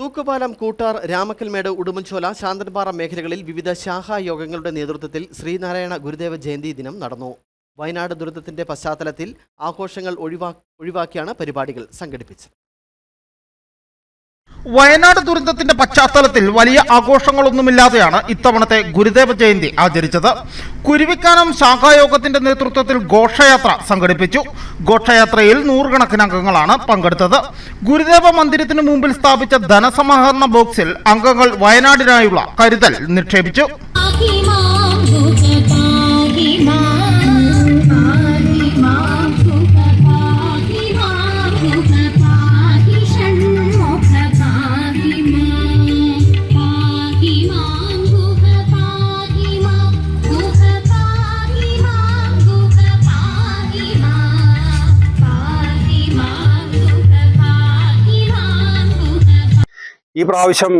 തൂക്കുപാലം കൂട്ടാർ രാമക്കൽമേട് ഉടുമ്പൻചോല ശാന്തൻപാറ മേഖലകളിൽ വിവിധ ശാഖാ യോഗങ്ങളുടെ നേതൃത്വത്തിൽ ശ്രീനാരായണ ഗുരുദേവ ജയന്തി ദിനം നടന്നു. വയനാട് ദുരന്തത്തിന്റെ പശ്ചാത്തലത്തിൽ ആഘോഷങ്ങൾ ഒഴിവാ ഒഴിവാക്കിയാണ് പരിപാടികൾ സംഘടിപ്പിച്ചത്. വയനാട് ദുരന്തത്തിന്റെ പശ്ചാത്തലത്തിൽ വലിയ ആഘോഷങ്ങളൊന്നുമില്ലാതെയാണ് ഇത്തവണത്തെ ഗുരുദേവ ജയന്തി ആചരിച്ചത്. കുരുവിക്കാനം ശാഖായോഗത്തിന്റെ നേതൃത്വത്തിൽ ഘോഷയാത്ര സംഘടിപ്പിച്ചു. ഘോഷയാത്രയിൽ നൂറുകണക്കിന് അംഗങ്ങളാണ് പങ്കെടുത്തത്. ഗുരുദേവ മന്ദിരത്തിന് മുമ്പിൽ സ്ഥാപിച്ച ധനസമാഹരണ ബോക്സിൽ അംഗങ്ങൾ വയനാടിനായുള്ള കരുതൽ നിക്ഷേപിച്ചു. ഈ പ്രാവശ്യം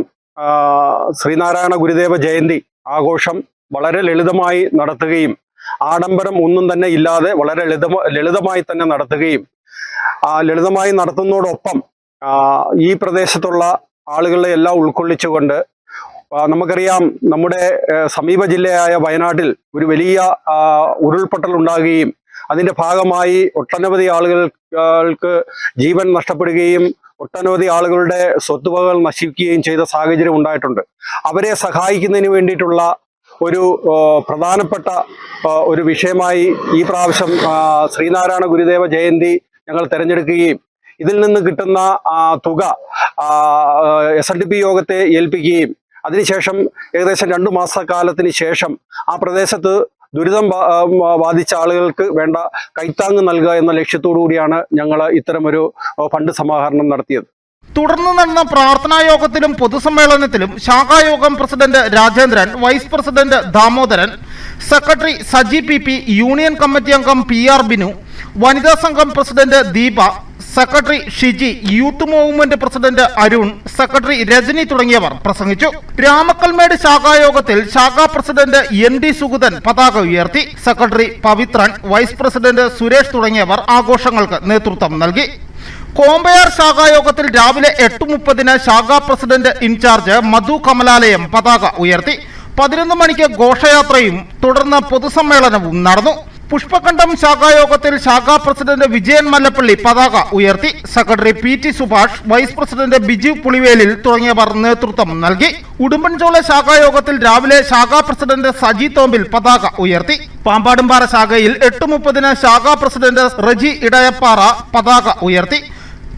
ശ്രീനാരായണ ഗുരുദേവ ജയന്തി ആഘോഷം വളരെ ലളിതമായി നടത്തുകയും ആഡംബരം ഒന്നും തന്നെ ഇല്ലാതെ വളരെ ലളിതമ ലളിതമായി തന്നെ നടത്തുകയും ആ ലളിതമായി നടത്തുന്നതോടൊപ്പം ഈ പ്രദേശത്തുള്ള ആളുകളെ എല്ലാം ഉൾക്കൊള്ളിച്ചുകൊണ്ട് നമുക്കറിയാം നമ്മുടെ സമീപ ജില്ലയായ വയനാട്ടിൽ ഒരു വലിയ ഉരുൾപൊട്ടൽ ഉണ്ടാകുകയും അതിന്റെ ഭാഗമായി ഒട്ടനവധി ആളുകൾക്ക് ജീവൻ നഷ്ടപ്പെടുകയും ഒട്ടനവധി ആളുകളുടെ സ്വത്തുവകകൾ നശിക്കുകയും ചെയ്ത സാഹചര്യം ഉണ്ടായിട്ടുണ്ട്. അവരെ സഹായിക്കുന്നതിന് വേണ്ടിയിട്ടുള്ള ഒരു പ്രധാനപ്പെട്ട ഒരു വിഷയമായി ഈ പ്രാവശ്യം ശ്രീനാരായണ ഗുരുദേവ ജയന്തി ഞങ്ങൾ തിരഞ്ഞെടുക്കുകയും ഇതിൽ നിന്ന് കിട്ടുന്ന തുക എസ് എൻ യോഗത്തെ ഏൽപ്പിക്കുകയും അതിനുശേഷം ഏകദേശം രണ്ടു മാസക്കാലത്തിന് ശേഷം ആ പ്രദേശത്ത് ദുരിതം ബാധിച്ച ആളുകൾക്ക് വേണ്ട കൈത്താങ്ങ് നൽകുക എന്ന ലക്ഷ്യത്തോടു കൂടിയാണ് ഞങ്ങൾ ഇത്തരമൊരു ഫണ്ട് സമാഹരണം നടത്തിയത്. തുടർന്ന് നടന്ന പ്രാർത്ഥനാ യോഗത്തിലും പൊതുസമ്മേളനത്തിലും ശാഖായോഗം president Rajendran vice president Damodaran secretary Saji P union committee അംഗം പി ആർ ബിനു വനിതാ സംഘം president Deepa secretary Shiji youth movement president Arun secretary Rajani തുടങ്ങിയവർ പ്രസംഗിച്ചു. രാമക്കൽമേട് ശാഖായോഗത്തിൽ ശാഖാ പ്രസിഡന്റ് എൻ ഡി സുഗതൻ പതാക ഉയർത്തി secretary Pavithran vice president Suresh തുടങ്ങിയവർ ആഘോഷങ്ങൾക്ക് നേതൃത്വം നൽകി. കോമ്പയാർ ശാഖായോഗത്തിൽ രാവിലെ എട്ട് മുപ്പതിന് ശാഖാ പ്രസിഡന്റ് ഇൻചാർജ് മധു കമലാലയം പതാക ഉയർത്തി. പതിനൊന്ന് മണിക്ക് ഘോഷയാത്രയും തുടർന്ന് പൊതുസമ്മേളനവും നടന്നു. പുഷ്പകണ്ഠം ശാഖായോഗത്തിൽ ശാഖാ പ്രസിഡന്റ് വിജയൻ മല്ലപ്പള്ളി പതാക ഉയർത്തി. Secretary P T Subhash vice president Biju Pulivelil തുടങ്ങിയവർ നേതൃത്വം നൽകി. ഉടുമ്പൻചോല ശാഖായോഗത്തിൽ രാവിലെ ശാഖാ പ്രസിഡന്റ് സജി തോമ്പിൽ പതാക ഉയർത്തി. പാമ്പാടുംപാറ ശാഖയിൽ എട്ട് മുപ്പതിന് ശാഖാ പ്രസിഡന്റ് റജി ഇടയപ്പാറ പതാക ഉയർത്തി.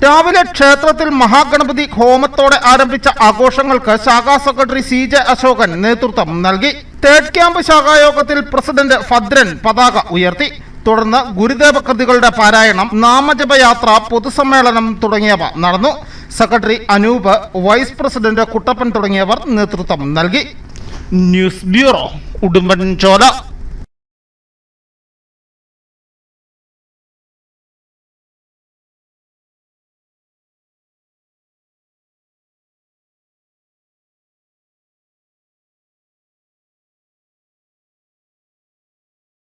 രാവിലെ ക്ഷേത്രത്തിൽ മഹാഗണപതി ഹോമത്തോടെ ആരംഭിച്ച ആഘോഷങ്ങൾക്ക് ശാഖാ സെക്രട്ടറി സി ജെ അശോകൻ നേതൃത്വം നൽകി. തേർഡ് ക്യാമ്പ് ശാഖായോഗത്തിൽ പ്രസിഡന്റ് ഭദ്രൻ പതാക ഉയർത്തി. തുടർന്ന് ഗുരുദേവ കൃതികളുടെ പാരായണം നാമജപയാത്ര പൊതുസമ്മേളനം തുടങ്ങിയവ നടന്നു. Secretary Anoop vice president Kuttappan തുടങ്ങിയവർ നേതൃത്വം നൽകി. News bureau Udumbanchola.